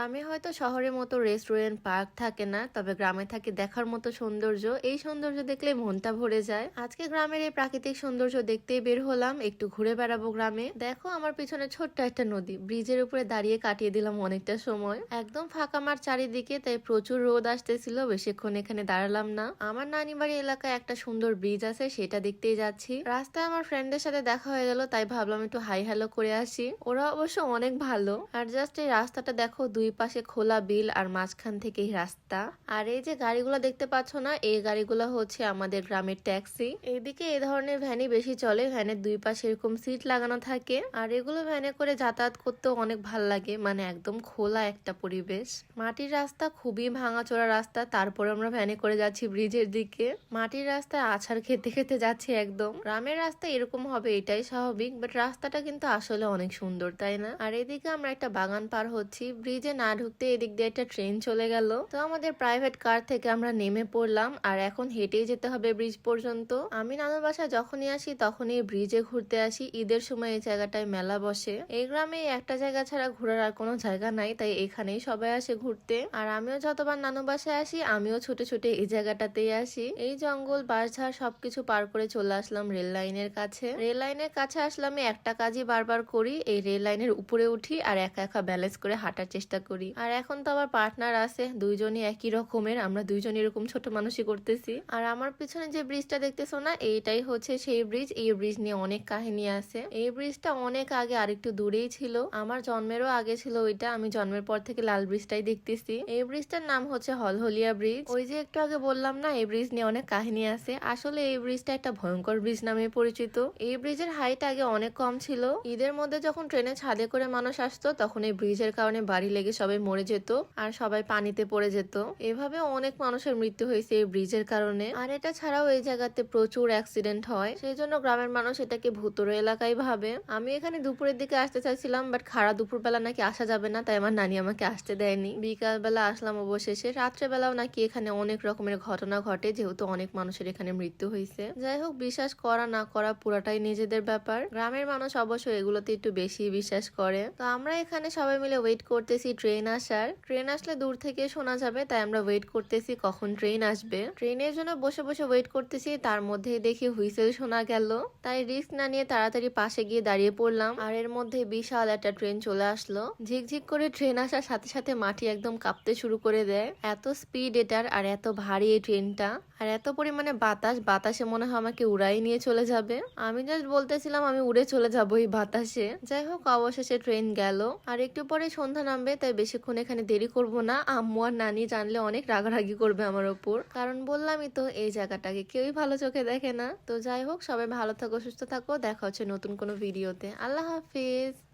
গ্রামে হয়তো শহরের মতো রেস্টুরেন্ট পার্ক থাকে না, তবে গ্রামে থাকে দেখার মতো সৌন্দর্য। এই সৌন্দর্য দেখলে মনটা ভরে যায়। আজকে গ্রামের এই প্রাকৃতিক সৌন্দর্য দেখতেই বের হলাম, একটু ঘুরে বেড়াবো গ্রামে। দেখো, আমার পিছনে ছোট্ট একটা নদী। ব্রিজের উপরে দাঁড়িয়ে কাটিয়ে দিলাম অনেকটা সময়। একদম ফাঁকা মার চারিদিকে, তাই প্রচুর রোদ আসতেছিল, বেশিক্ষণ এখানে দাঁড়ালাম না। আমার নানি বাড়ি এলাকায় একটা সুন্দর ব্রিজ আছে, সেটা দেখতেই যাচ্ছি। রাস্তায় আমার ফ্রেন্ডের সাথে দেখা হয়ে গেল, তাই ভাবলাম একটু হাই হ্যালো করে আসি। ওরা অবশ্য অনেক ভালো। আর জাস্ট এই রাস্তাটা দেখো, দুই পাশে খোলা বিল আর মাঝখান থেকে রাস্তা। আর এই যে গাড়িগুলো দেখতে পাচ্ছ না, এই গাড়িগুলো হচ্ছে আমাদের গ্রামের ট্যাক্সি। এইদিকে এই ধরনের ভ্যানই বেশি চলে, ভ্যানের দুই পাশে এরকম সিট লাগানো থাকে। আর এগুলো ভ্যানে করে যাতায়াত করতেও অনেক ভালো লাগে মানে একদম খোলা একটা পরিবেশ। মাটির রাস্তা খুবই ভাঙাচোরা রাস্তা, তারপর আমরা ভ্যানে করে যাচ্ছি ব্রিজের দিকে। মাটির রাস্তায় আছাড় খেতে খেতে যাচ্ছি একদম। গ্রামের রাস্তা এরকম হবে, এটাই স্বাভাবিক, বাট রাস্তাটা কিন্তু আসলে অনেক সুন্দর, তাই না? আর এদিকে আমরা একটা বাগান পার হচ্ছি, ব্রিজে না ঢুকতে এদিক দিয়ে একটা ট্রেন চলে গেল। তো আমাদের প্রাইভেট কার থেকে আমরা নেমে পড়লাম আর এখন হেঁটেই যেতে হবে ব্রিজ পর্যন্ত। আমি নানুর বাসায় যখনই আসি তখনই ব্রিজে ঘুরতে আসি। ঈদের সময় এই জায়গাটায় মেলা বসে। এই গ্রামে একটা জায়গা ছাড়া ঘোরার আর কোনো জায়গা নাই, তাই এখানেই সবাই আসে ঘুরতে। আর আমিও যতবার নানু বাসায় আসি, আমিও ছুটে ছুটে এই জায়গাটাতেই আসি। এই জঙ্গল, বাঁশঝাড় সবকিছু পার করে চলে আসলাম রেল লাইনের কাছে। রেল লাইনের কাছে আসলে আমি একটা কাজই বারবার করি, এই রেল লাইনের উপরে উঠি আর একা একা ব্যালেন্স করে হাঁটার চেষ্টা আর এখন তো আবার পার্টনার আছে, দুইজনই একই রকমের, আমরা দুইজন এরকম ছোট মানুষই করতেছি। আর আমার পিছনে যে ব্রিজটা দেখতেছো না, এইটাই হচ্ছে সেই ব্রিজ এই ব্রিজ নিয়ে অনেক কাহিনী আছে। এই ব্রিজটা অনেক আগে আরেকটু দূরেই ছিল। আমার জন্মেরও আগে ছিল ওইটা, আমি জন্মের পর থেকে লাল ব্রিজটাই দেখতেছি। এই ব্রিজটার নাম হচ্ছে হলহলিয়া ব্রিজ ওই যে একটু আগে বললাম না, এই ব্রিজ নিয়ে অনেক কাহিনী আছে। আসলে এই ব্রিজটা একটা ভয়ঙ্কর ব্রিজ নামে পরিচিত। এই ব্রিজের হাইট আগে অনেক কম ছিল। ঈদের মধ্যে যখন ট্রেনে ছাদে করে মানুষ আসতো, তখন এই ব্রিজের কারণে বাড়ি লেগে সবাই মরে যেত আর সবাই পানিতে পড়ে যেত। এভাবে অনেক মানুষের মৃত্যু হয়েছে এই ব্রিজের কারণে। আর এটা ছাড়াও এই জায়গাতে প্রচুর অ্যাক্সিডেন্ট হয়। সেই জন্য গ্রামের মানুষ এটাকে ভুতুর এলাকায় ভাবে। আমি এখানে দুপুরের দিকে আসতে চাইছিলাম বাট খাড়া দুপুর বেলা নাকি আসা যাবে না, তাই আমার নানি আমাকে আসতে দেয়নি। বিকাল বেলা আসলাম অবশেষে। রাত্রে বেলাও নাকি এখানে অনেক রকমের ঘটনা ঘটে, যেহেতু অনেক মানুষের এখানে মৃত্যু হয়েছে। যাই হোক, বিশ্বাস করা না করা পুরাটাই নিজেদের ব্যাপার। গ্রামের মানুষ অবশ্য এগুলোতে একটু বেশি বিশ্বাস করে। তো আমরা এখানে সবাই মিলে ওয়েট করতেছি ট্রেন আসার। ট্রেন আসলে দূর থেকে শোনা যাবে, তাই আমরা ওয়েট করতেছি কখন ট্রেন আসবে। ট্রেনের জন্য বসে বসে ওয়েট করতেছি, তার মধ্যে দেখি হুইসেল শোনা গেল। তাই রিস্ক না নিয়ে তাড়াতাড়ি পাশে গিয়ে দাঁড়িয়ে পড়লাম আর এর মধ্যে বিশাল একটা ট্রেন চলে আসলো। ঝিকঝিক করে ট্রেন আসার সাথে সাথে মাটি একদম কাঁপতে শুরু করে দেয়। এত স্পিড এটার আর এত ভারী এই ট্রেনটা। আর এত পরিমাণে বাতাস, বাতাসে মনে হয় আমাকে উড়াই নিয়ে চলে যাবে। আমি জাস্ট বলতেছিলাম, আমি উড়ে চলে যাব এই বাতাসে। যাই হোক, অবশেষে ট্রেন গেল। আর একটু পরে সন্ধ্যা নামবে, তাই বেশিক্ষণ এখানে দেরি করব না। আম্মু আর নানি জানলে অনেক রাগারাগি করবে আমার ওপর। কারণ বললামই তো, এই জায়গাটাকে কেউই ভালো চোখে দেখে না। তো যাই হোক, সবাই ভালো থাকো, সুস্থ থাকো। দেখা হচ্ছে নতুন কোনো ভিডিওতে। আল্লাহ হাফিজ।